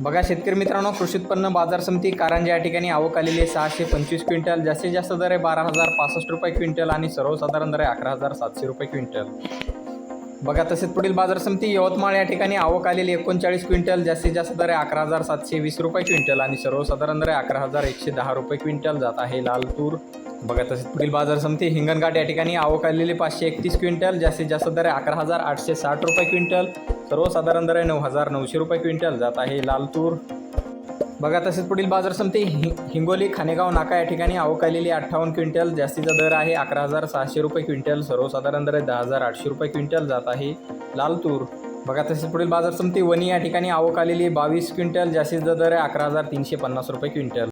बघा शेतकरी मित्रांनो कृषी उत्पन्न बाजार समिती कारंजा या ठिकाणी आवक आलेली आहे. सहाशे पंचवीस क्विंटल जास्तीत जास्त दर आहे बारा हजार पासष्ट रुपये क्विंटल आणि सर्वसाधारण दर आहे अकरा हजार सातशे रुपये क्विंटल. बघा तसेच पुढील बाजार समिती यवतमाळ या ठिकाणी आवक आलेली एकोणचाळीस क्विंटल जास्तीत जास्त दर आहे अकरा हजार सातशे वीस रुपये क्विंटल आणि सर्वसाधारण दर आहे अकरा हजार एकशे दहा रुपये क्विंटल जात आहे लाल तूर. बघा तसेच पुढील बाजार समिती हिंगणघाट या ठिकाणी आवक आलेली पाचशे एकतीस क्विंटल जास्तीत जास्त दर आहे अकरा हजार आठशे साठ रुपये क्विंटल. सर्वसाधारण दर आहे नऊ हजार नऊशे रुपये क्विंटल जात आहे लाल तूर. बघा तसेच पुढील बाजार समिती हि हिंगोली खानेगाव नाका या ठिकाणी आवकलेली अठ्ठावन्न क्विंटल जास्तीचा दर आहे. अकरा हजार सहाशे रुपये क्विंटल सर्वसाधारण दर दहा हजार आठशे रुपये क्विंटल जात आहे. लाल तूर बघा तसेच पुढील बाजार समिती वणी या ठिकाणी आवक आलेली बावीस क्विंटल जास्तीचा दर आहे. अकरा हजार तीनशे पन्नास रुपये क्विंटल.